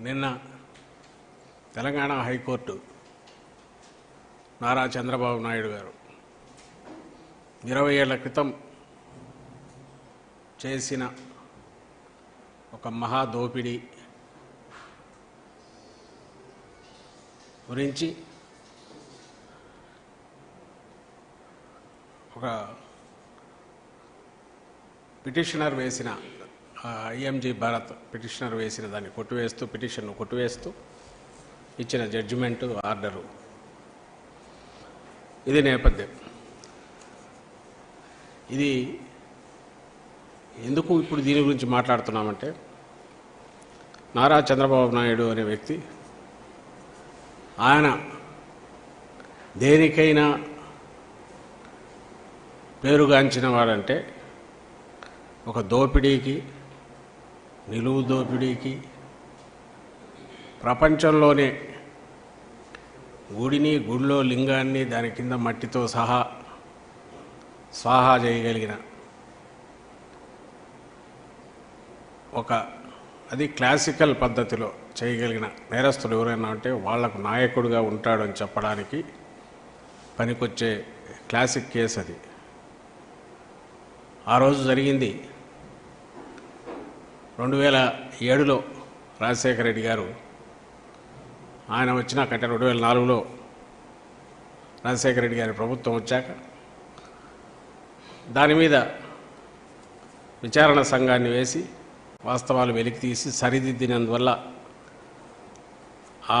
నిన్న తెలంగాణ హైకోర్టు నారా చంద్రబాబు నాయుడు గారు ఇరవై ఏళ్ళ క్రితం చేసిన ఒక మహా దోపిడీ గురించి ఒక పిటిషనర్ వేసిన ఐఎంజీ భారత్ పిటిషనర్ వేసిన దాన్ని కొట్టివేస్తూ పిటిషన్ను కొట్టివేస్తూ ఇచ్చిన జడ్జిమెంట్ ఆర్డరు ఇది నేపథ్యం. ఇది ఎందుకు ఇప్పుడు దీని గురించి మాట్లాడుతున్నామంటే నారా చంద్రబాబు నాయుడు అనే వ్యక్తి ఆయన దేనికైనా పేరుగాంచిన వాడంటే ఒక దోపిడీకి నిలువు దోపిడీకి ప్రపంచంలోనే గుడిని గుడిలో లింగాన్ని దాని కింద మట్టితో సహా స్వాహా చేయగలిగిన ఒక అది క్లాసికల్ పద్ధతిలో చేయగలిగిన నేరస్తులు ఎవరైనా అంటే వాళ్ళకు నాయకుడిగా ఉంటాడని చెప్పడానికి పనికొచ్చే క్లాసిక్ కేసు అది. ఆ రోజు జరిగింది రెండు వేల ఏడులో రాజశేఖర రెడ్డి గారు ఆయన వచ్చినాకంటే రెండు వేల నాలుగులో రాజశేఖర రెడ్డి గారి ప్రభుత్వం వచ్చాక దాని మీద విచారణ సంఘాన్ని వేసి వాస్తవాలు వెలికి తీసి సరిదిద్దినందువల్ల ఆ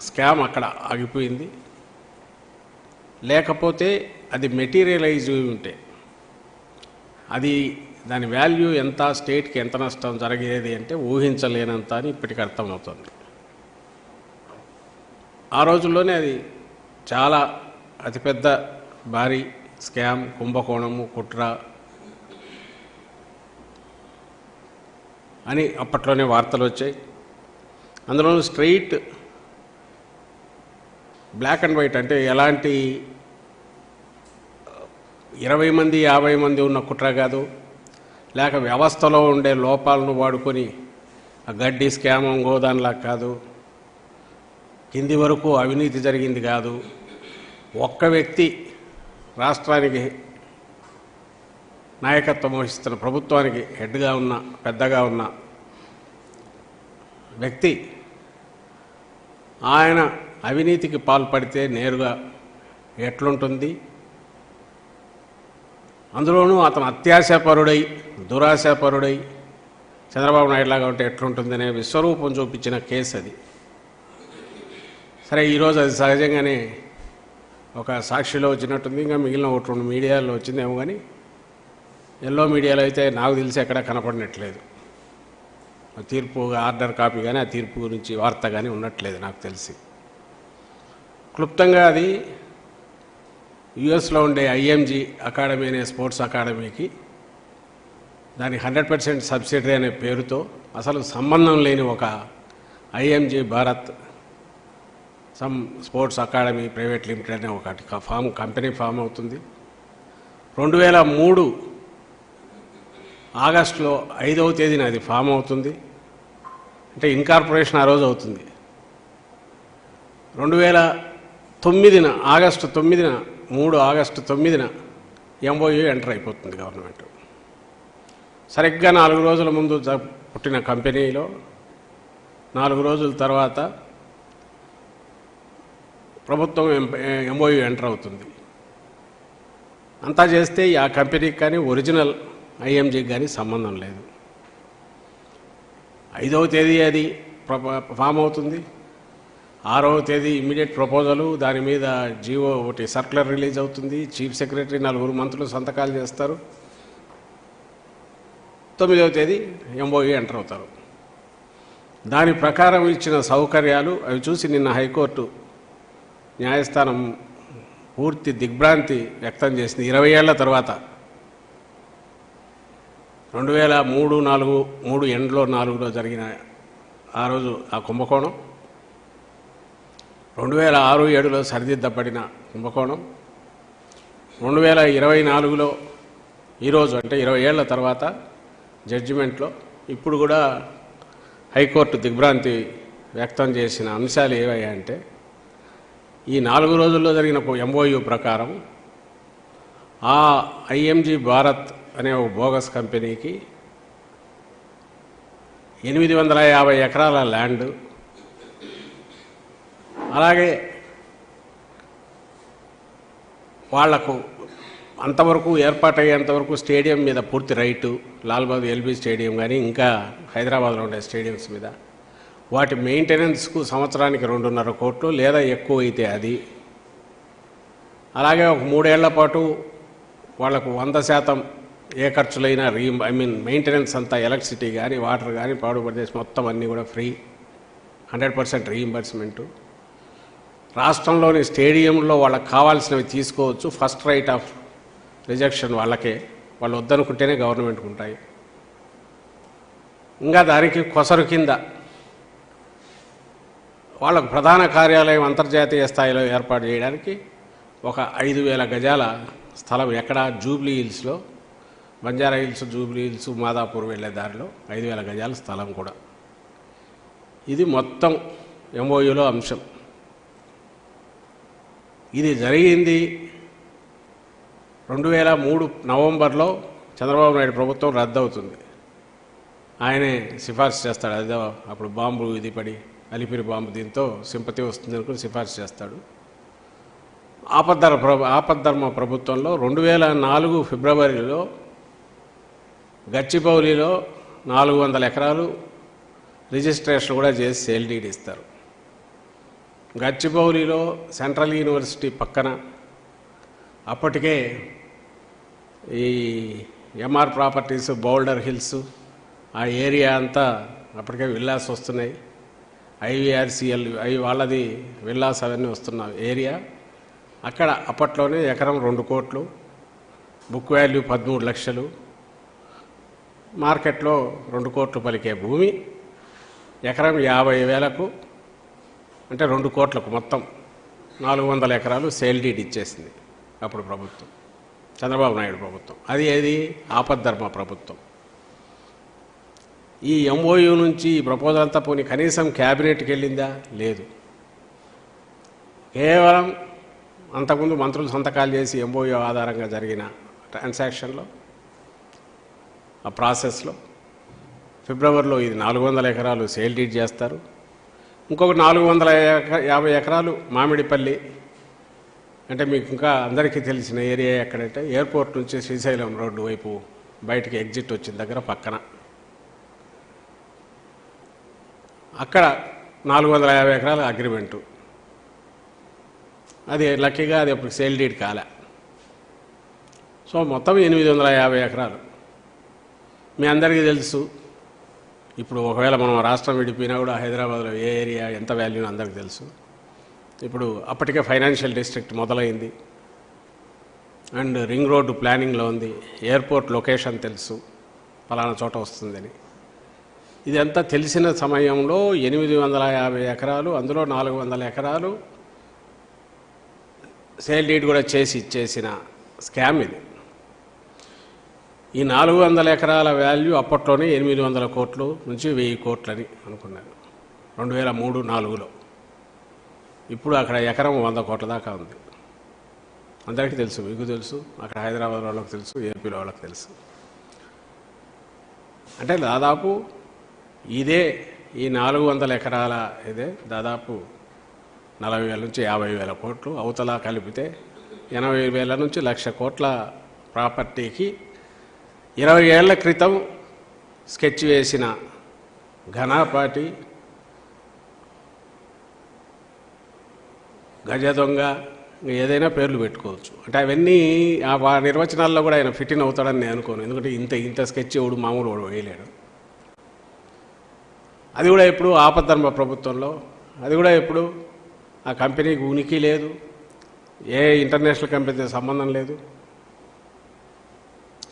స్కామ్ అక్కడ ఆగిపోయింది. లేకపోతే అది మెటీరియలైజ్ ఉంటే అది దాని వాల్యూ ఎంత స్టేట్కి ఎంత నష్టం జరిగేది అంటే ఊహించలేనంత అని ఇప్పటికి అర్థమవుతుంది. ఆ రోజుల్లోనే అది చాలా అతిపెద్ద భారీ స్కామ్ కుంభకోణము కుట్ర అని అప్పట్లోనే వార్తలు వచ్చాయి. అందులో స్ట్రైట్ బ్లాక్ అండ్ వైట్ అంటే ఎలాంటి ఇరవై మంది యాభై మంది ఉన్న కుట్ర కాదు. లేక వ్యవస్థలో ఉండే లోపాలను వాడుకొని ఆ గడ్డి స్కామం గోదానిలా కాదు. కింది వరకు అవినీతి జరిగింది కాదు. ఒక్క వ్యక్తి రాష్ట్రానికి నాయకత్వం వహిస్తున్న ప్రభుత్వానికి హెడ్గా ఉన్న పెద్దగా ఉన్న వ్యక్తి ఆయన అవినీతికి పాల్పడితే నేరుగా ఎట్లుంటుంది? అందులోనూ అతను అత్యాశాపరుడై దురాశాపరుడై చంద్రబాబు నాయుడులాగా ఉంటే ఎట్లుంటుందనే విశ్వరూపం చూపించిన కేసు అది. సరే ఈరోజు అది సహజంగానే ఒక సాక్షిలో వచ్చినట్టుంది. ఇంకా మిగిలిన ఒకటి రెండు మీడియాలో వచ్చిందేమో కానీ ఎల్లో మీడియాలో అయితే నాకు తెలిసి ఎక్కడ కనపడినట్లేదు. ఆ తీర్పు ఆర్డర్ కాపీ కానీ ఆ తీర్పు గురించి వార్త కానీ ఉన్నట్లేదు నాకు తెలిసి. క్లుప్తంగా అది యుఎస్లో ఉండే ఐఎంజీ అకాడమీ అనే స్పోర్ట్స్ అకాడమీకి దాని హండ్రెడ్ పర్సెంట్ సబ్సిడరీ అనే పేరుతో అసలు సంబంధం లేని ఒక IMG Bharat some sports academy private limited అనే ఒకటి ఫామ్ కంపెనీ ఫామ్ అవుతుంది. రెండు వేల మూడు ఆగస్టులో ఐదవ తేదీన అది ఫామ్ అవుతుంది. అంటే ఇన్కార్పొరేషన్ ఆ రోజు అవుతుంది. రెండు వేల తొమ్మిదిన ఆగస్టు తొమ్మిదిన మూడు ఆగస్టు తొమ్మిదిన ఎంఓయూ ఎంటర్ అయిపోతుంది గవర్నమెంట్. సరిగ్గా నాలుగు రోజుల ముందు పుట్టిన కంపెనీలో నాలుగు రోజుల తర్వాత ప్రభుత్వం ఎంఓయూ ఎంటర్ అవుతుంది. అంతా చేస్తే ఆ కంపెనీకి కానీ ఒరిజినల్ ఐఎంజీకి కానీ సంబంధం లేదు. ఐదవ తేదీ అది ఫామ్ అవుతుంది. ఆరవ తేదీ ఇమ్మీడియట్ ప్రపోజలు దాని మీద జీవో ఒకటి సర్క్యులర్ రిలీజ్ అవుతుంది. చీఫ్ సెక్రటరీ నలుగురు మంత్రులు సంతకాలు చేస్తారు. తొమ్మిదవ తేదీ ఎంఓఈ ఎంటర్ అవుతారు. దాని ప్రకారం ఇచ్చిన సౌకర్యాలు అవి చూసి నిన్న హైకోర్టు న్యాయస్థానం పూర్తి దిగ్భ్రాంతి వ్యక్తం చేసింది. ఇరవై ఏళ్ళ తర్వాత రెండు వేల మూడు నాలుగు మూడు ఎండ్లో నాలుగులో జరిగిన ఆ రోజు ఆ కుంభకోణం. రెండు వేల ఆరు ఏడులో సరిదిద్దబడిన కుంభకోణం రెండు వేల ఇరవై నాలుగులో ఈరోజు అంటే ఇరవై ఏళ్ళ తర్వాత జడ్జిమెంట్లో ఇప్పుడు కూడా హైకోర్టు దిగ్భ్రాంతి వ్యక్తం చేసిన అంశాలు ఏవయ్యాయంటే ఈ నాలుగు రోజుల్లో జరిగిన ఎంఓయూ ఎంఓయు ప్రకారం ఆ ఐఎంజీ భారత్ అనే ఒక బోగస్ కంపెనీకి ఎనిమిది వందల యాభై ఎకరాల ల్యాండ్ అలాగే వాళ్ళకు అంతవరకు ఏర్పాటయ్యేంతవరకు స్టేడియం మీద పూర్తి రైటు లాల్బాగ్ ఎల్బీ స్టేడియం కానీ ఇంకా హైదరాబాద్లో ఉండే స్టేడియంస్ మీద. వాటి మెయింటెనెన్స్కు సంవత్సరానికి రెండున్నర కోట్లు లేదా ఎక్కువ అయితే అది. అలాగే ఒక మూడేళ్ళ పాటు వాళ్ళకు వంద శాతం ఏ ఖర్చులైనా రీ ఐ మీన్ మెయింటెనెన్స్ అంతా ఎలక్ట్రిసిటీ కానీ వాటర్ కానీ పాడు ప్రదేశ్ మొత్తం అన్నీ కూడా ఫ్రీ. హండ్రెడ్ పర్సెంట్ రీఇంబర్స్మెంటు రాష్ట్రంలోని స్టేడియంలో వాళ్ళకి కావాల్సినవి తీసుకోవచ్చు. ఫస్ట్ రైట్ ఆఫ్ రిజెక్షన్ వాళ్ళకే. వాళ్ళు వద్దనుకుంటేనే గవర్నమెంట్కి ఉంటాయి. ఇంకా దానికి కొసరు కింద వాళ్ళకు ప్రధాన కార్యాలయం అంతర్జాతీయ స్థాయిలో ఏర్పాటు చేయడానికి ఒక ఐదు వేల గజాల స్థలం ఎక్కడ? జూబ్లీ హిల్స్లో. Banjara hills Jubilee hills Madhapur వెళ్ళే దారిలో ఐదు వేల గజాల స్థలం కూడా. ఇది మొత్తం ఎంఓయూలో అంశం. ఇది జరిగింది రెండు వేల మూడు నవంబర్లో చంద్రబాబు నాయుడు ప్రభుత్వం రద్దవుతుంది. ఆయనే సిఫార్సు చేస్తాడు. అదే అప్పుడు బాంబు ఇది పడి అలిపిరి బాంబు దీంతో సింపతి వస్తుంది అనుకుని సిఫార్సు చేస్తాడు. ఆపద్ధర ప్రభు ఆపద్ధర్మ ప్రభుత్వంలో రెండు వేల నాలుగు ఫిబ్రవరిలో గచ్చిబౌలిలో నాలుగు వందల ఎకరాలు రిజిస్ట్రేషన్ కూడా చేసి సేల్ డీడ్ ఇస్తారు. గచ్చిబౌలిలో సెంట్రల్ యూనివర్సిటీ పక్కన అప్పటికే ఈ ఎంఆర్ ప్రాపర్టీస్ బౌల్డర్ హిల్స్ ఆ ఏరియా అంతా అప్పటికే విల్లాస్ వస్తున్నాయి. ఐవీఆర్సీఎల్ అవి వాళ్ళది విల్లాస్ అవన్నీ వస్తున్న ఏరియా అక్కడ అప్పట్లోనే ఎకరం రెండు కోట్లు బుక్ వాల్యూ పదమూడు లక్షలు. మార్కెట్లో రెండు కోట్లు పలికే భూమి ఎకరం యాభై వేలకు అంటే రెండు కోట్లకు మొత్తం నాలుగు వందల ఎకరాలు సేల్ డీడ్ ఇచ్చేసింది అప్పుడు ప్రభుత్వం. చంద్రబాబు నాయుడు ప్రభుత్వం. అది ఏది? ఆపద్ధర్మ ప్రభుత్వం. ఈ ఎంఓయూ నుంచి ఈ ప్రపోజల్ అంతా పోని కనీసం క్యాబినెట్కి వెళ్ళిందా? లేదు. కేవలం అంతకుముందు మంత్రులు సంతకాలు చేసి ఎంఓయూ ఆధారంగా జరిగిన ట్రాన్సాక్షన్లో ఆ ప్రాసెస్లో ఫిబ్రవరిలో ఇది నాలుగు వందల ఎకరాలు సేల్ డీడ్ చేస్తారు. ఇంకొక నాలుగు వందల ఎక- యాభై ఎకరాలు మామిడిపల్లి అంటే మీకు ఇంకా అందరికీ తెలిసిన ఏరియా ఎక్కడంటే ఎయిర్పోర్ట్ నుంచి శ్రీశైలం రోడ్డు వైపు బయటికి ఎగ్జిట్ వచ్చిన దగ్గర పక్కన. అక్కడ నాలుగు వందల యాభై ఎకరాల అగ్రిమెంటు. అది లక్కీగా అది అప్పుడు సేల్ డీడ్ కాలే. సో మొత్తం ఎనిమిది వందల యాభై ఎకరాలు. మీ అందరికీ తెలుసు ఇప్పుడు ఒకవేళ మనం రాష్ట్రం విడిపోయినా కూడా హైదరాబాద్లో ఏ ఏరియా ఎంత వాల్యూ అందరికీ తెలుసు. ఇప్పుడు అప్పటికే ఫైనాన్షియల్ డిస్ట్రిక్ట్ మొదలైంది. అండ్ రింగ్ రోడ్డు ప్లానింగ్లో ఉంది. ఎయిర్పోర్ట్ లొకేషన్ తెలుసు. పలానా చోట వస్తుందని. ఇదంతా తెలిసిన సమయంలో ఎనిమిది వందల యాభై ఎకరాలు అందులో నాలుగు వందల ఎకరాలు సేల్ డీడ్ కూడా చేసి ఇచ్చేసిన స్కామ్ ఇది. ఈ నాలుగు వందల ఎకరాల వాల్యూ అప్పట్లోనే ఎనిమిది వందల కోట్లు నుంచి వెయ్యి కోట్లని అనుకున్నారు రెండు వేల మూడు నాలుగులో. ఇప్పుడు అక్కడ ఎకరం వంద కోట్ల దాకా ఉంది. అందరికీ తెలుసు మీకు తెలుసు అక్కడ హైదరాబాద్ వాళ్ళకి తెలుసు ఏపీలో వాళ్ళకి తెలుసు. అంటే దాదాపు ఇదే ఈ నాలుగు వందల ఎకరాల ఇదే దాదాపు నలభై వేల నుంచి యాభై వేల కోట్లు. అవతల కలిపితే ఎనభై వేల నుంచి లక్ష కోట్ల ప్రాపర్టీకి ఇరవై ఏళ్ళ క్రితం స్కెచ్ వేసిన ఘనాపాటి గజ దొంగ ఇంకా ఏదైనా పేర్లు పెట్టుకోవచ్చు. అంటే అవన్నీ ఆ నిర్వచనాల్లో కూడా ఆయన ఫిట్ ఇన్ అవుతాడని నేను అనుకోను. ఎందుకంటే ఇంత ఇంత స్కెచ్ ఎవడు మామూలు వాడు వేయలేడు. అది కూడా ఎప్పుడు ఆపద్ధర్మ ప్రభుత్వంలో అది కూడా ఎప్పుడు ఆ కంపెనీకి ఉనికి లేదు. ఏ ఇంటర్నేషనల్ కంపెనీతో సంబంధం లేదు.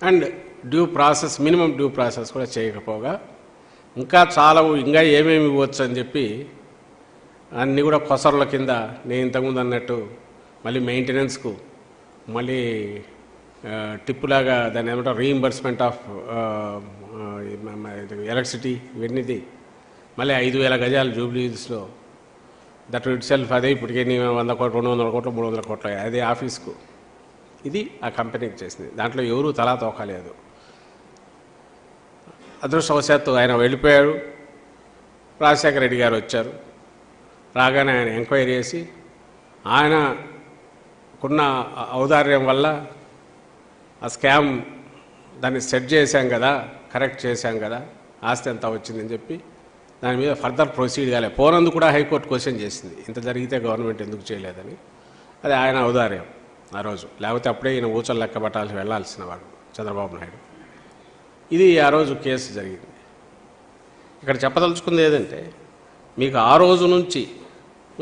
And due process minimum due process కూడా చేయకపోగా ఇంకా చాలా ఇంకా ఏమేమి ఇవ్వచ్చు అని చెప్పి అన్నీ కూడా కొసర్ల కింద నేను ఇంతకుముందు అన్నట్టు మళ్ళీ మెయింటెనెన్స్కు మళ్ళీ టిప్పులాగా దాన్ని ఏమంటారు రీఇంబర్స్మెంట్ ఆఫ్ ఎలక్ట్రిసిటీ ఇవన్నీది మళ్ళీ ఐదు వేల గజాలు జూబ్లీస్లో దట్ ఇట్ సెల్ఫ్ అదే ఇప్పటికే నేను వంద కోట్లు రెండు వందల కోట్లు మూడు వందల కోట్లు అదే ఆఫీస్కు. ఇది ఆ కంపెనీకి చేసింది. దాంట్లో ఎవరూ తలా తోకలేదు అదృష్టవశాత్తు ఆయన వెళ్ళిపోయారు రాజశేఖర రెడ్డి గారు వచ్చారు. రాగానే ఆయన ఎంక్వైరీ చేసి ఆయనకున్న ఔదార్యం వల్ల ఆ స్కామ్ దాన్ని సెట్ చేశాం కదా కరెక్ట్ చేశాం కదా ఆస్తి ఎంత వచ్చిందని చెప్పి దాని మీద ఫర్దర్ ప్రొసీడ్ కాలే. పోనందు కూడా హైకోర్టు క్వశ్చన్ చేసింది. ఇంత జరిగితే గవర్నమెంట్ ఎందుకు చేయలేదని. అది ఆయన ఔదార్యం ఆ రోజు. లేకపోతే అప్పుడే ఈయన ఊచలు లెక్క పట్టాల్సి వెళ్ళాల్సిన వాడు చంద్రబాబు నాయుడు. ఇది ఆ రోజు కేసు జరిగింది. ఇక్కడ చెప్పదలుచుకుంది ఏదంటే మీకు ఆ రోజు నుంచి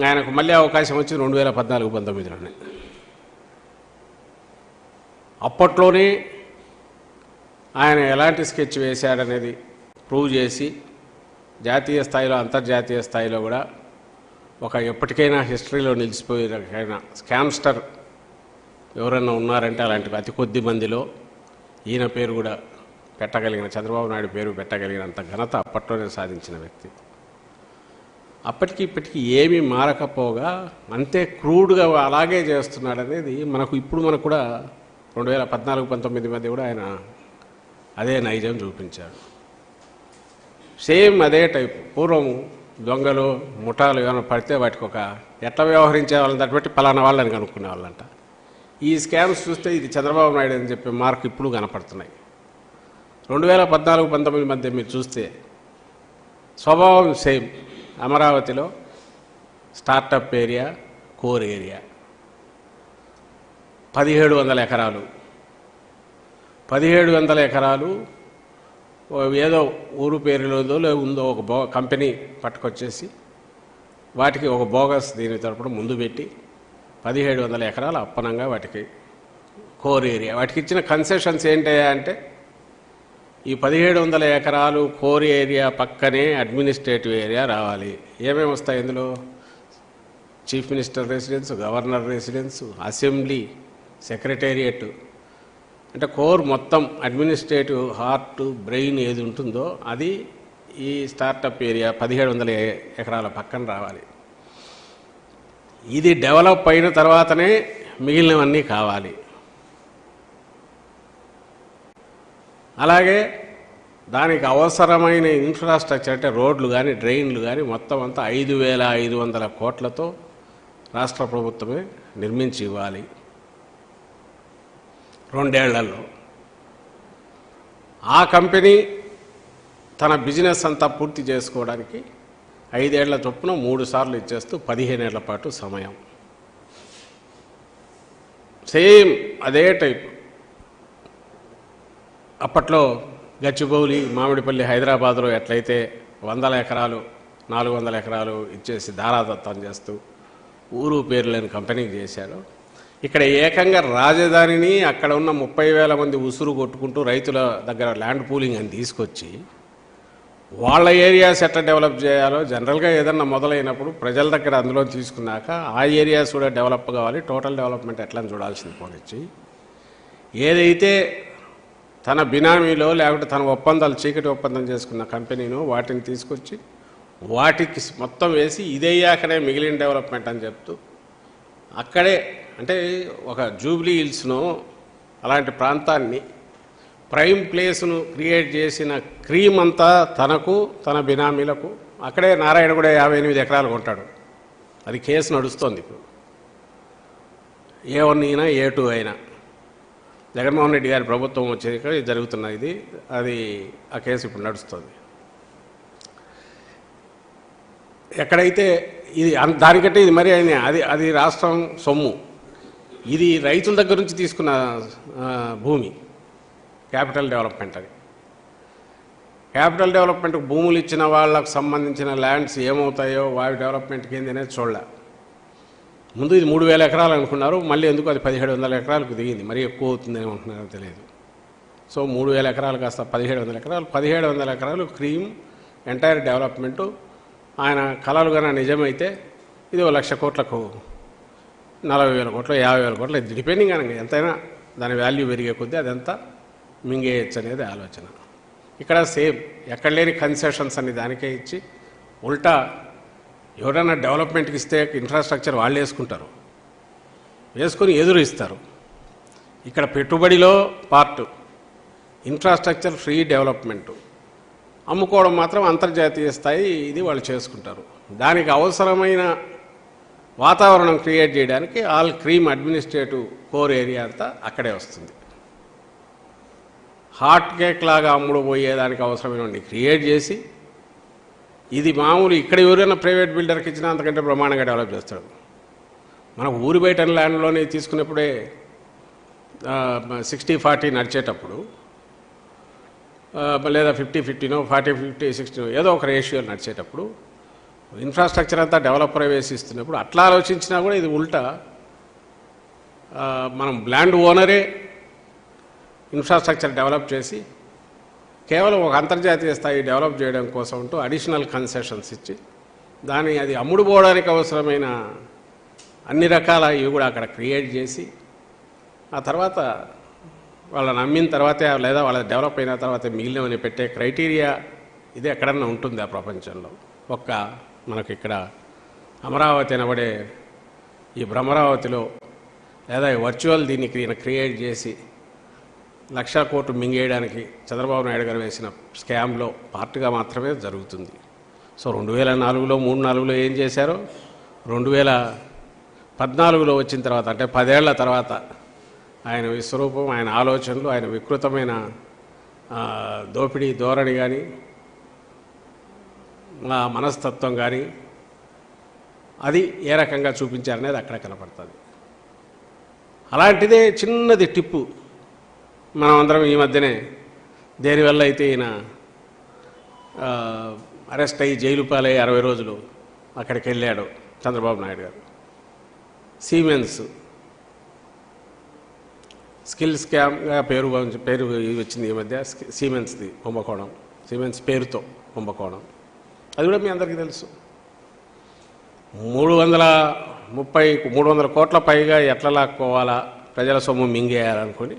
ఆయనకు మళ్ళీ అవకాశం వచ్చింది రెండు వేల పద్నాలుగు పంతొమ్మిదిలోనే. అప్పట్లోనే ఆయన ఎలాంటి స్కెచ్ వేశాడనేది ప్రూవ్ చేసి జాతీయ స్థాయిలో అంతర్జాతీయ స్థాయిలో కూడా ఒక ఎప్పటికైనా హిస్టరీలో నిలిచిపోయిన స్కామ్స్టర్ ఎవరైనా ఉన్నారంటే అలాంటి అతి కొద్ది మందిలో ఈయన పేరు కూడా పెట్టగలిగిన చంద్రబాబు నాయుడు పేరు పెట్టగలిగినంత ఘనత అప్పట్లోనే సాధించిన వ్యక్తి. అప్పటికి ఇప్పటికీ ఏమీ మారకపోగా అంతే క్రూడ్గా అలాగే చేస్తున్నాడు అనేది మనకు ఇప్పుడు మనకు కూడా రెండు వేల పద్నాలుగు పంతొమ్మిది మధ్య కూడా ఆయన అదే నైజం చూపించాడు. సేమ్ అదే టైప్ పూర్వం దొంగలు ముఠాలు ఏమైనా పడితే వాటికి ఒక ఎట్లా వ్యవహరించే వాళ్ళని దాన్ని బట్టి పలానా వాళ్ళని కనుక్కునే వాళ్ళంట. ఈ స్కామ్స్ చూస్తే ఇది చంద్రబాబు నాయుడు అని చెప్పే మార్క్ ఇప్పుడు కనపడుతున్నాయి. రెండు వేల పద్నాలుగు పంతొమ్మిది మధ్య మీరు చూస్తే స్వభావం సేమ్. అమరావతిలో స్టార్టప్ ఏరియా కోర్ ఏరియా. పదిహేడు వందల ఎకరాలు. పదిహేడు వందల ఎకరాలు ఏదో ఊరు పేరులోదో లే ఉందో ఒక బో కంపెనీ పట్టుకొచ్చేసి వాటికి ఒక బోగస్ దీని తరపున ముందు పెట్టి పదిహేడు వందల ఎకరాలు అప్పనంగా వాటికి కోర్ ఏరియా. వాటికి ఇచ్చిన కన్సెషన్స్ ఏంటయ్యా అంటే ఈ పదిహేడు వందల ఎకరాలు కోర్ ఏరియా పక్కనే అడ్మినిస్ట్రేటివ్ ఏరియా రావాలి. ఏమేమి వస్తాయి ఇందులో? Chief minister residence governor residence assembly secretariat. అంటే కోర్ మొత్తం అడ్మినిస్ట్రేటివ్ హార్ట్ బ్రెయిన్ ఏది ఉంటుందో అది ఈ స్టార్టప్ ఏరియా పదిహేడు వందల ఎకరాల పక్కన రావాలి. ఇది డెవలప్ అయిన తర్వాతనే మిగిలినవన్నీ కావాలి. అలాగే దానికి అవసరమైన ఇన్ఫ్రాస్ట్రక్చర్ అంటే రోడ్లు కానీ డ్రైన్లు కానీ మొత్తం అంతా ఐదు వేల ఐదు వందల కోట్లతో రాష్ట్ర ప్రభుత్వమే నిర్మించి ఇవ్వాలి. రెండేళ్ళలో ఆ కంపెనీ తన బిజినెస్ అంతా పూర్తి చేసుకోవడానికి ఐదేళ్ళ చొప్పున మూడు సార్లు ఇచ్చేస్తూ పదిహేనేళ్ళ పాటు సమయం. సేమ్ అదే టైప్ అప్పట్లో గచ్చిబౌలి మామిడిపల్లి హైదరాబాద్లో ఎట్లయితే వందల ఎకరాలు నాలుగు వందల ఎకరాలు ఇచ్చేసి దారాదత్తం చేస్తూ ఊరు పేరు లేని కంపెనీకి చేశారు. ఇక్కడ ఏకంగా రాజధానిని అక్కడ ఉన్న ముప్పై వేల మంది ఉసురు కొట్టుకుంటూ రైతుల దగ్గర ల్యాండ్ పూలింగ్ అని తీసుకొచ్చి వాళ్ళ ఏరియాస్ ఎట్లా డెవలప్ చేయాలో జనరల్గా ఏదన్నా మొదలైనప్పుడు ప్రజల దగ్గర అందులో తీసుకున్నాక ఆ ఏరియాస్ కూడా డెవలప్ కావాలి టోటల్ డెవలప్మెంట్ ఎట్లా చూడాల్సింది పోనిచ్చి. ఏదైతే తన బినామీలో లేకుంటే తన ఒప్పందాలు చీకటి ఒప్పందం చేసుకున్న కంపెనీను వాటిని తీసుకొచ్చి వాటికి మొత్తం వేసి ఇదయ్యాకనే మిగిలిన డెవలప్మెంట్ అని చెప్తూ అక్కడే అంటే ఒక జూబ్లీ హిల్స్ను అలాంటి ప్రాంతాన్ని ప్రైమ్ ప్లేస్ను క్రియేట్ చేసిన క్రీమ్ అంతా తనకు తన బినామీలకు అక్కడే నారాయణ కూడా యాభై ఎనిమిది ఎకరాలు కొంటాడు. అది కేసు నడుస్తోంది ఇప్పుడు. ఏ వన్ అయినా ఏ టూ అయినా. జగన్మోహన్ రెడ్డి గారి ప్రభుత్వం వచ్చాక జరుగుతున్నది జరుగుతున్న ఇది. అది ఆ కేసు ఇప్పుడు నడుస్తుంది. ఎక్కడైతే ఇది దానికంటే ఇది మరి ఆయన అది అది రాష్ట్రం సొమ్ము. ఇది రైతుల దగ్గర నుంచి తీసుకున్న భూమి క్యాపిటల్ డెవలప్మెంట్ అది. క్యాపిటల్ డెవలప్మెంట్ భూములు ఇచ్చిన వాళ్ళకు సంబంధించిన ల్యాండ్స్ ఏమవుతాయో వాటి డెవలప్మెంట్కి ఏంది అనేది చూడలే. ముందు ఇది మూడు వేల ఎకరాలు అనుకున్నారు మళ్ళీ ఎందుకు అది పదిహేడు వందల ఎకరాలకు దిగింది? మరీ ఎక్కువ అవుతుంది అనుకున్నారో తెలియదు. సో మూడు వేల ఎకరాలు కాస్త పదిహేడు వందల ఎకరాలు. పదిహేడు వందల ఎకరాలు క్రీమ్ ఎంటైర్ డెవలప్మెంటు. ఆయన కళలు కన్నా నిజమైతే ఇది ఒక లక్ష కోట్లకు నలభై వేల కోట్లు యాభై వేల కోట్లు. ఇది డిపెండింగ్ అనగా ఎంతైనా దాని వాల్యూ పెరిగే కొద్దీ అదంతా మింగేయచ్చు అనేది ఆలోచన. ఇక్కడ సేమ్ ఎక్కడ లేని కన్సెషన్స్ అన్ని దానికే ఇచ్చి ఉల్టా ఎవరైనా డెవలప్మెంట్కి ఇస్తే ఇన్ఫ్రాస్ట్రక్చర్ వాళ్ళు వేసుకుంటారు. వేసుకొని ఎదురు ఇస్తారు. ఇక్కడ పెట్టుబడిలో పార్ట్ ఇన్ఫ్రాస్ట్రక్చర్ ఫ్రీ డెవలప్మెంట్. అమ్ముకోవడం మాత్రం అంతర్జాతీయ స్థాయి ఇది వాళ్ళు చేసుకుంటారు. దానికి అవసరమైన వాతావరణం క్రియేట్ చేయడానికి all cream administrative core area అంతా అక్కడే వస్తుంది. హాట్ కేక్ లాగా అమ్ముడు పోయేదానికి అవసరమైనవి క్రియేట్ చేసి ఇది మామూలు ఇక్కడ ఎవరైనా ప్రైవేట్ బిల్డర్కి ఇచ్చినా అంతకంటే బ్రహ్మాండంగా డెవలప్ చేస్తాడు. మన ఊరి బయట ల్యాండ్లోనే తీసుకున్నప్పుడే సిక్స్టీ ఫార్టీ నడిచేటప్పుడు లేదా ఫిఫ్టీ ఫిఫ్టీనో ఫార్టీ ఫిఫ్టీ సిక్స్టీనో ఏదో ఒక రేషియో నడిచేటప్పుడు ఇన్ఫ్రాస్ట్రక్చర్ అంతా డెవలప్ ప్రవేశిస్తున్నప్పుడు అట్లా ఆలోచించినా కూడా ఇది ఉల్టా. మనం ల్యాండ్ ఓనరే ఇన్ఫ్రాస్ట్రక్చర్ డెవలప్ చేసి కేవలం ఒక అంతర్జాతీయ స్థాయి డెవలప్ చేయడం కోసం అంటూ అడిషనల్ కన్సెషన్స్ ఇచ్చి దాన్ని అది అమ్ముడు పోవడానికి అవసరమైన అన్ని రకాల ఇవి కూడా అక్కడ క్రియేట్ చేసి ఆ తర్వాత వాళ్ళని నమ్మిన తర్వాతే లేదా వాళ్ళ డెవలప్ అయిన తర్వాత మిగిలినవని పెట్టే క్రైటీరియా ఇది ఎక్కడన్నా ఉంటుంది ఆ ప్రపంచంలో. ఒక్క మనకి ఇక్కడ అమరావతి అనబడే ఈ భ్రమరావతిలో లేదా వర్చువల్ దీన్ని క్రియేట్ చేసి లక్షా కోట్లు మింగేయడానికి చంద్రబాబు నాయుడు గారు వేసిన స్కామ్లో పార్ట్గా మాత్రమే జరుగుతుంది. సో రెండు వేల నాలుగులో మూడు నాలుగులో ఏం చేశారో? రెండు వేల పద్నాలుగులో వచ్చిన తర్వాత అంటే పదేళ్ళ తర్వాత ఆయన విశ్వరూపం ఆయన ఆలోచనలు ఆయన వికృతమైన దోపిడీ ధోరణి కానీ మనస్తత్వం కానీ అది ఏ రకంగా చూపించారనేది అక్కడ కనపడుతుంది. అలాంటిదే చిన్నది టిప్పు. మనం అందరం ఈ మధ్యనే దేనివల్ల అయితే ఈయన అరెస్ట్ అయ్యి జైలు పాలై అరవై రోజులు అక్కడికి వెళ్ళాడు చంద్రబాబు నాయుడు గారు. సీమెన్స్ స్కిల్ స్కామ్గా పేరు పేరు వచ్చింది ఈ మధ్య సీమెన్స్ది కుంభకోణం. సిమెంట్స్ పేరుతో కుంభకోణం. అది కూడా మీ అందరికీ తెలుసు. మూడు వందల ముప్పై మూడు వందల కోట్ల పైగా ఎట్లా లాక్కోవాలా ప్రజల సొమ్ము మింగేయాలనుకొని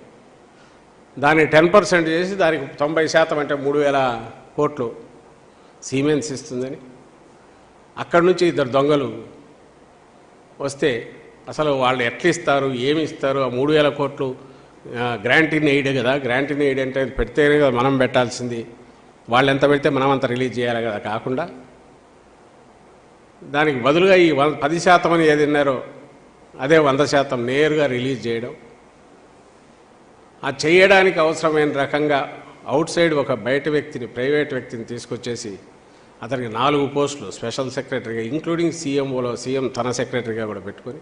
దాన్ని టెన్ పర్సెంట్ చేసి దానికి తొంభై శాతం అంటే మూడు వేల కోట్లు సీమెన్స్ ఇస్తుందని. అక్కడి నుంచి ఇద్దరు దొంగలు వస్తే అసలు వాళ్ళు ఎట్లా ఇస్తారు ఏమి ఇస్తారు? ఆ మూడు వేల కోట్లు గ్రాంట్ ఇన్ ఎయిడ్ కదా? గ్రాంట్ ఇన్ ఎయిడ్ అంటే పెడితేనే కదా మనం పెట్టాల్సింది. వాళ్ళు ఎంత పెడితే మనం అంత రిలీజ్ చేయాలి కదా? కాకుండా దానికి బదులుగా ఈ వన్ పది శాతం అని ఏది విన్నారో అదే వంద శాతం నేరుగా రిలీజ్ చేయడం. ఆ చేయడానికి అవసరమైన రకంగా అవుట్ సైడ్ ఒక బయట వ్యక్తిని ప్రైవేట్ వ్యక్తిని తీసుకొచ్చేసి అతనికి నాలుగు పోస్టులు స్పెషల్ సెక్రటరీగా ఇంక్లూడింగ్ సీఎంఓలో సీఎం తన సెక్రటరీగా కూడా పెట్టుకొని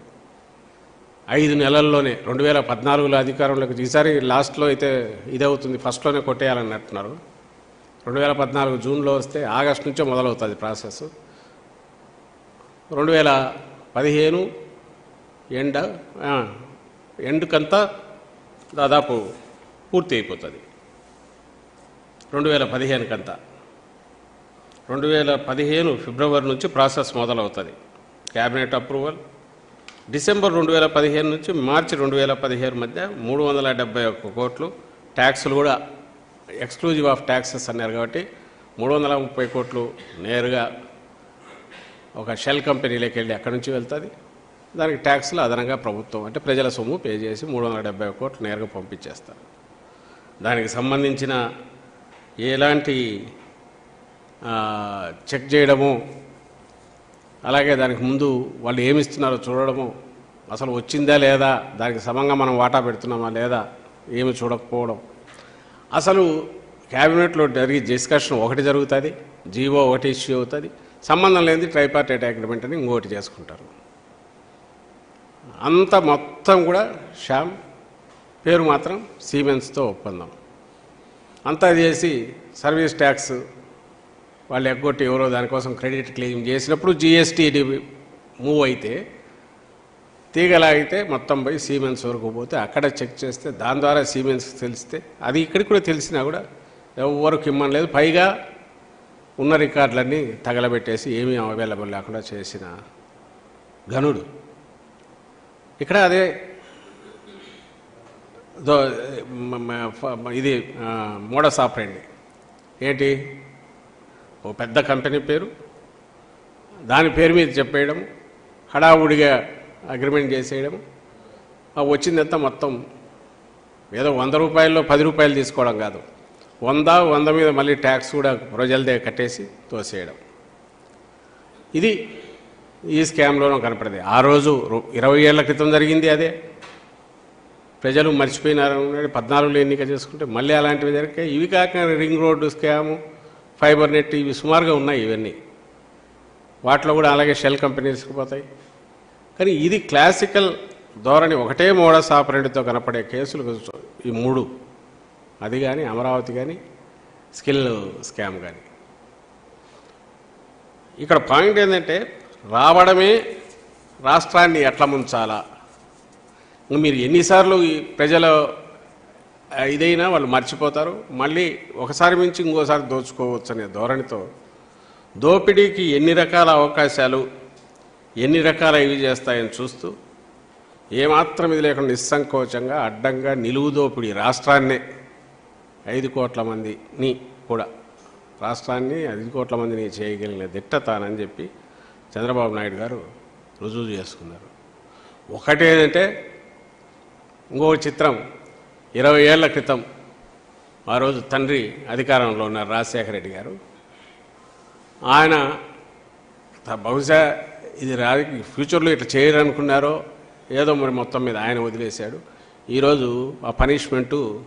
ఐదు నెలల్లోనే రెండు వేల పద్నాలుగులో అధికారంలోకి ఈసారి లాస్ట్లో అయితే ఇదవుతుంది ఫస్ట్లోనే కొట్టేయాలన్నట్టున్నారు. రెండు వేల పద్నాలుగు జూన్లో వస్తే ఆగస్టు నుంచే మొదలవుతుంది ప్రాసెస్. రెండు వేల పదిహేను ఎండ ఎండుకంతా దాదాపు పూర్తి అయిపోతుంది. రెండు వేల పదిహేనుకంతా రెండు వేల పదిహేను ఫిబ్రవరి నుంచి ప్రాసెస్ మొదలవుతుంది. Cabinet approval. డిసెంబర్ రెండు వేల పదిహేను నుంచి మార్చి రెండు వేల పదిహేను మధ్య మూడు వందల డెబ్బై ఒక్క కోట్లు ట్యాక్సులు కూడా ఎక్స్క్లూజివ్ ఆఫ్ ట్యాక్సెస్ అన్నారు కాబట్టి మూడు వందల ముప్పై కోట్లు నేరుగా ఒక షెల్ కంపెనీలోకి వెళ్ళి అక్కడి నుంచి వెళ్తుంది. దానికి ట్యాక్స్లు అదనంగా ప్రభుత్వం అంటే ప్రజల సొమ్ము పే చేసి మూడు వందల డెబ్బై కోట్లు నేరుగా పంపించేస్తారు. దానికి సంబంధించిన ఎలాంటి చెక్ చేయడము అలాగే దానికి ముందు వాళ్ళు ఏమిస్తున్నారో చూడడము అసలు వచ్చిందా లేదా దానికి సమంగా మనం వాటా పెడుతున్నామా లేదా ఏమి చూడకపోవడం. అసలు క్యాబినెట్లో జరిగే డిస్కషన్ ఒకటి జరుగుతుంది జీవో ఒకటి ఇష్యూ అవుతుంది సంబంధం లేనిది ట్రైపార్టైట్ అగ్రిమెంట్ అని ఇంకోటి చేసుకుంటారు. అంత మొత్తం కూడా శ్యామ్ పేరు మాత్రం సీమెన్స్తో ఒప్పందం. అంతా చేసి సర్వీస్ ట్యాక్స్ వాళ్ళు ఎగ్గొట్టి ఎవరో దానికోసం క్రెడిట్ క్లెయిమ్ చేసినప్పుడు జిఎస్టీ మూవ్ అయితే తీగలాగితే మొత్తం పోయి సీమెన్స్ వరకు పోతే అక్కడ చెక్ చేస్తే దాని ద్వారా సీమెన్స్ తెలిస్తే అది ఇక్కడికి కూడా తెలిసినా కూడా ఎవరికి ఇమ్మనలేదు పైగా ఉన్న రికార్డులన్నీ తగలబెట్టేసి ఏమీ అవైలబుల్ లేకుండా చేసిన ఘనుడు. ఇక్కడ అదే దో ఇది మోడస్ ఆపరేండి. ఏంటి? ఓ పెద్ద కంపెనీ పేరు. దాని పేరు మీద చెప్పేయడం హడావుడిగా అగ్రిమెంట్ చేసేయడం. వచ్చిందంతా మొత్తం ఏదో వంద రూపాయల్లో పది రూపాయలు తీసుకోవడం కాదు. వంద వంద మీద మళ్ళీ ట్యాక్స్ కూడా ప్రజలదే కట్టేసి తోసేయడం. ఇది ఈ స్కామ్లోనూ కనపడేది. ఆ రోజు ఇరవై ఏళ్ళ క్రితం జరిగింది అదే. ప్రజలు మర్చిపోయినారు పద్నాలుగులో ఎన్నిక చేసుకుంటే మళ్ళీ అలాంటివి జరిగాయి ఇవి కాక ring road scam fibre net ఇవి సుమారుగా ఉన్నాయి ఇవన్నీ. వాటిలో కూడా అలాగే షెల్ కంపెనీస్కి పోతాయి కానీ ఇది క్లాసికల్ ధోరణి ఒకటే మోడస్ ఆపరేటివ్తో కనపడే కేసులు ఈ మూడు. అది కానీ అమరావతి కానీ స్కిల్ స్కామ్ కానీ ఇక్కడ పాయింట్ ఏంటంటే రావడమే రాష్ట్రాన్ని ఎట్లా ముంచాలా? మీరు ఎన్నిసార్లు ప్రజల ఇదైనా వాళ్ళు మర్చిపోతారు. మళ్ళీ ఒకసారి మించి ఇంకోసారి దోచుకోవచ్చు అనే ధోరణితో దోపిడీకి ఎన్ని రకాల అవకాశాలు ఎన్ని రకాల ఇవి చేస్తాయని చూస్తూ ఏమాత్రం ఇది లేకుండా నిస్సంకోచంగా అడ్డంగా నిలువు దోపిడీ రాష్ట్రాన్నే ఐదు కోట్ల మందిని కూడా రాష్ట్రాన్ని ఐదు కోట్ల మందిని చేయగలిగిన దిట్ట తానని చెప్పి చంద్రబాబు నాయుడు గారు రుజువు చేసుకున్నారు. ఒకటేదంటే ఇంకో చిత్రం ఇరవై ఏళ్ళ క్రితం ఆ రోజు తండ్రి అధికారంలో ఉన్నారు రాజశేఖర రెడ్డి గారు ఆయన త- బహుశా ఇది రా ఫ్యూచర్లో ఇట్లా చేయరనుకున్నారో ఏదో మరి మొత్తం మీద ఆయన వదిలేశాడు. ఈరోజు ఆ పనిష్మెంటు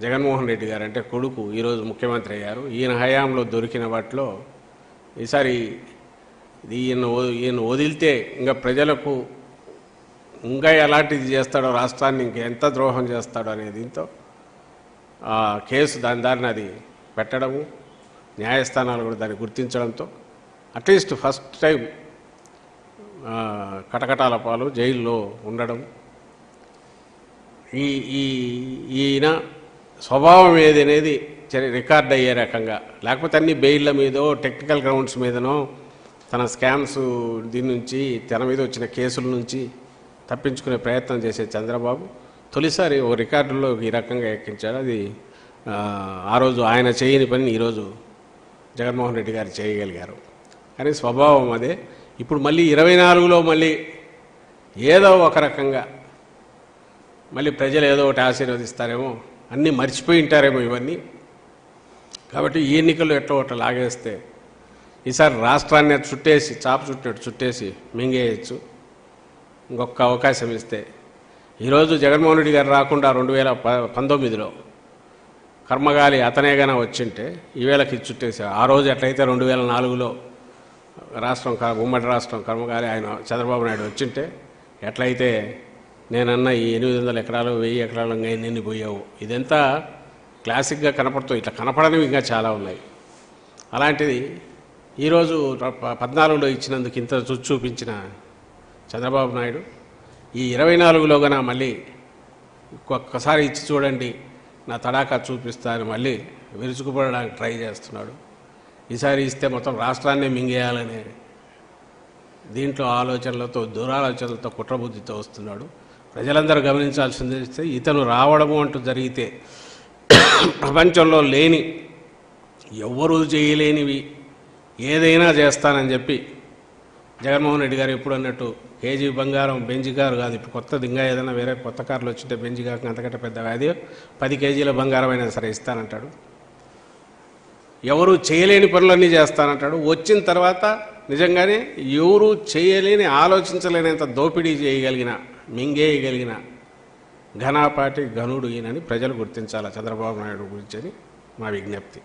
జగన్మోహన్ రెడ్డి గారు అంటే కొడుకు ఈరోజు ముఖ్యమంత్రి అయ్యారు. ఈయన హయాంలో దొరికిన వాటిలో ఈసారి ఇది ఈయన ఈయన వదిలితే ఇంకా ప్రజలకు ఇంకా ఎలాంటిది చేస్తాడో రాష్ట్రాన్ని ఇంకెంత ద్రోహం చేస్తాడో అనే దీంతో ఆ కేసు దాని దారిని అది పెట్టడము న్యాయస్థానాలు కూడా దాన్ని గుర్తించడంతో అట్లీస్ట్ ఫస్ట్ టైం కటకటాల పాలు జైల్లో ఉండడం. ఈ ఈ ఈయన స్వభావం ఏది అనేది రికార్డ్ అయ్యే రకంగా లేకపోతే అన్ని బెయిల్ల మీదో టెక్నికల్ గ్రౌండ్స్ మీదనో తన స్కామ్స్ దీని నుంచి తన మీద వచ్చిన కేసుల నుంచి తప్పించుకునే ప్రయత్నం చేసే చంద్రబాబు తొలిసారి ఓ రికార్డులో ఈ రకంగా ఎక్కించాడు. అది ఆ, ఆ రోజు ఆయన చేయని పని ఈరోజు జగన్మోహన్ రెడ్డి గారు చేయగలిగారు. కానీ స్వభావం అదే. ఇప్పుడు మళ్ళీ ఇరవై నాలుగులో మళ్ళీ ఏదో ఒక రకంగా మళ్ళీ ప్రజలు ఏదో ఒకటి ఆశీర్వదిస్తారేమో అన్నీ మర్చిపోయి ఉంటారేమో ఇవన్నీ. కాబట్టి ఈ ఎన్నికల్లో ఎట్లా ఒకటి లాగేస్తే ఈసారి రాష్ట్రాన్ని చుట్టేసి చాప చుట్టినట్టు చుట్టేసి మింగేయచ్చు. ఇంకొక అవకాశం ఇస్తే. ఈరోజు జగన్మోహన్ రెడ్డి గారు రాకుండా రెండు వేల ప పంతొమ్మిదిలో కర్మగాలి అతనేగానే వచ్చింటే ఈవేళకి ఇది చుట్టేసి ఆ రోజు ఎట్లయితే రెండు వేల నాలుగులో రాష్ట్రం క- ఉమ్మడి రాష్ట్రం కర్మగాలి ఆయన చంద్రబాబు నాయుడు వచ్చింటే ఎట్లయితే నేనన్న ఈ ఎనిమిది వందల ఎకరాలు వెయ్యి ఎకరాలు ఇంకా ఎన్ని పోయావు ఇదంతా క్లాసిక్గా కనపడుతూ ఇట్లా కనపడనివి ఇంకా చాలా ఉన్నాయి. అలాంటిది ఈరోజు పద్నాలుగులో ఇచ్చినందుకు ఇంత రుచి చూపించిన చంద్రబాబు నాయుడు ఈ ఇరవై నాలుగులోగా మళ్ళీ ఒక్కసారి ఇచ్చి చూడండి నా తడాకా చూపిస్తా అని మళ్ళీ విరుచుకుపడడానికి ట్రై చేస్తున్నాడు. ఈసారి ఇస్తే మొత్తం రాష్ట్రాన్నే మింగేయాలనే దీంట్లో ఆలోచనలతో దురాలోచనలతో కుట్రబుద్ధితో వస్తున్నాడు. ప్రజలందరూ గమనించాల్సింది ఇస్తే ఇతను రావడము అంటూ జరిగితే ప్రపంచంలో లేని ఎవ్వరూ చేయలేనివి ఏదైనా చేస్తానని చెప్పి జగన్మోహన్ రెడ్డి గారు ఎప్పుడు అన్నట్టు కేజీ బంగారం బెంజి కారు కాదు ఇప్పుడు కొత్తది ఇంకా ఏదైనా వేరే కొత్త కార్లు వచ్చింటే బెంజి కాక అంతకంటే పెద్ద వ్యాధి పది కేజీల బంగారం అయినా సరే ఇస్తానంటాడు. ఎవరు చేయలేని పనులన్నీ చేస్తానంటాడు. వచ్చిన తర్వాత నిజంగానే ఎవరు చేయలేని ఆలోచించలేనంత దోపిడీ చేయగలిగిన మింగేయగలిగిన ఘనాపాటి ఘనుడు ఈయనని ప్రజలు గుర్తించాలి చంద్రబాబు నాయుడు గురించి అని మా విజ్ఞప్తి.